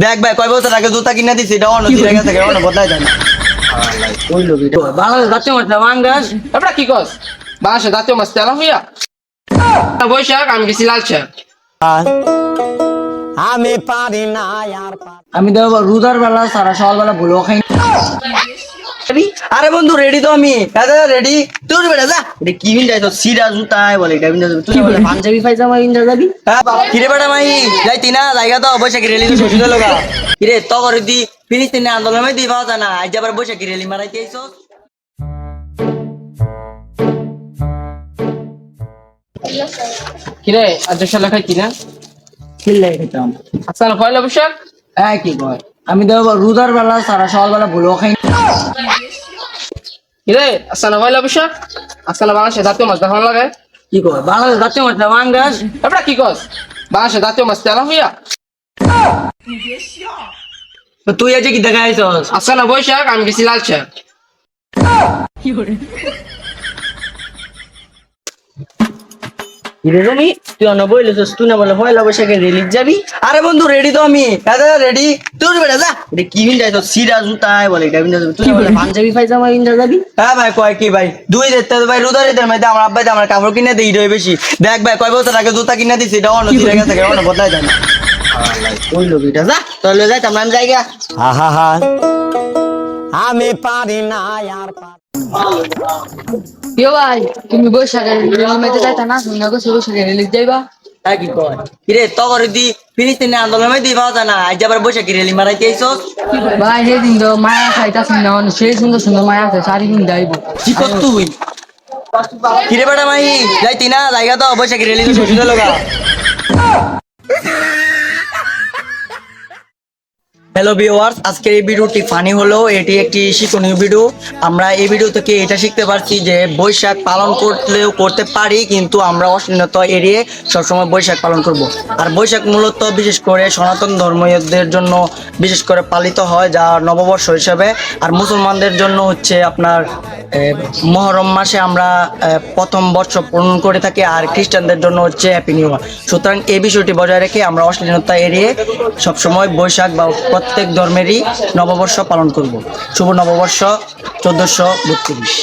দেখ ভাই কয় বছর আগে জুতা কিনে দিছি এটা অন্য দিকে গেছে অন্য বদলাই যায় না বাংলাদেশ জাতীয় মাছ না মাঙ্গাস এবার কি কস? বাংলাদেশ জাতীয় মাছ তেলা হইয়া বৈশাখ আমি গেছি লাল শাক আমি পারি না আর আমি তো রোজার বেলা সারা সকাল বেলা ভুলো খাই আরে বন্ধু রেডি তো আমি। রেডি তুই বেটা যা এটা কি বিন যাইতো সিরা জুতায় বলে এটা বিন তুই বলে পাঞ্জাবি পাইজামা ইন্ডা যাবি? হ্যাঁ কিরে বেটা মাই যাইতি না জায়গা তো বৈশাখী রেলি তো লগা কিরে তো করে দি ফিলিস্তিনে আন্দোলন দি পাওয়া যায় না আজ আবার বৈশাখী রেলি মারাইতে আইছো কিরে আজ সালে খাইতি না? কিল্লে খেতাম আচ্ছা না পয়লা বৈশাখ হ্যাঁ কি কয়? আমি তো রোজার বেলা সারা সকাল বেলা ভুলো খাই কিরে? আচ্ছা না পয়লা বৈশাখ আচ্ছা না বাংলাদেশে জাতীয় মাছ দেখানো লাগে? কি কয়? বাংলাদেশ যাচ্ছে মাছ মাঙ্গাস এবার কি কস? বাংলাদেশে জাতীয় মাছ তেলা হইয়া? তুই আজ কি দেখা আইছস আচ্ছা না বৈশাখ আমি গেছি লাল শাক কিরে? রুমি, তুই তুই না বলে পয়লা বৈশাখে রিলিজ যাবি? আরে বন্ধু রেডি তো আমি। দাদা রেডি তুই বেটা এটা কি বিন যাইতো সিরা জুতায় বলে এটা তুই বলে পাঞ্জাবি ইন্ডা যাবি? হ্যাঁ ভাই, কয় কি ভাই? দুই দেখতে ভাই ঈদের মধ্যে আমার আব্বাই আমার কাপড় কিনে দেই রয়ে বেশি। দেখ ভাই, কয় বছর আগে জুতা কিনে দিছি, এটা অন্য দিকে গেছে অন্য বদলাই যায় না। ওই যা। তাহলে যাই আমরা আমি জায়গা আহা আমি পারি না, আর ইয়ো ভাই তুমি বৈশাখের মেতে যাইতা না শুনে গো বৈশাখের রিলিজ যাইবা। হ্যাঁ কি কয়? কিরে তো করে দি ফিলিস্তিনে আন্দোলন মধ্যে পাওয়া যায় না? আজ আবার বৈশাখী রেলি মারাইতে আইছস? ভাই সেদিন তো মায়া খাইতা শুনে অনেক সেই সুন্দর সুন্দর মায়া আছে শাড়ি কিন যাইব। কি কর তুই? কিরে বেটা মাই যাইতি না জায়গা তো বৈশাখী রেলি তো শ্বশুর লগা হ্যালো ভিউয়ার্স আজকের এই ভিডিওটি ফানি হলো, এটি একটি শিক্ষণীয় ভিডিও আমরা এই ভিডিও থেকে এটা শিখতে পারছি যে বৈশাখ পালন করলেও করতে পারি, কিন্তু আমরা অশ্লীলতা এড়িয়ে সবসময় বৈশাখ পালন করব। আর বৈশাখ মূলত বিশেষ করে সনাতন ধর্মীয়দের জন্য বিশেষ করে পালিত হয়, যা নববর্ষ হিসাবে। আর মুসলমানদের জন্য হচ্ছে আপনার মহরম মাসে আমরা প্রথম বর্ষ পূরণ করে থাকি, আর খ্রিস্টানদের জন্য হচ্ছে হ্যাপি নিউ সুতরাং এই বিষয়টি বজায় রেখে আমরা অশ্লীলতা এড়িয়ে সবসময় বৈশাখ বা প্রত্যেক ধর্মেরই নববর্ষ পালন করব। শুভ নববর্ষ চোদ্দশো বত্রিশ।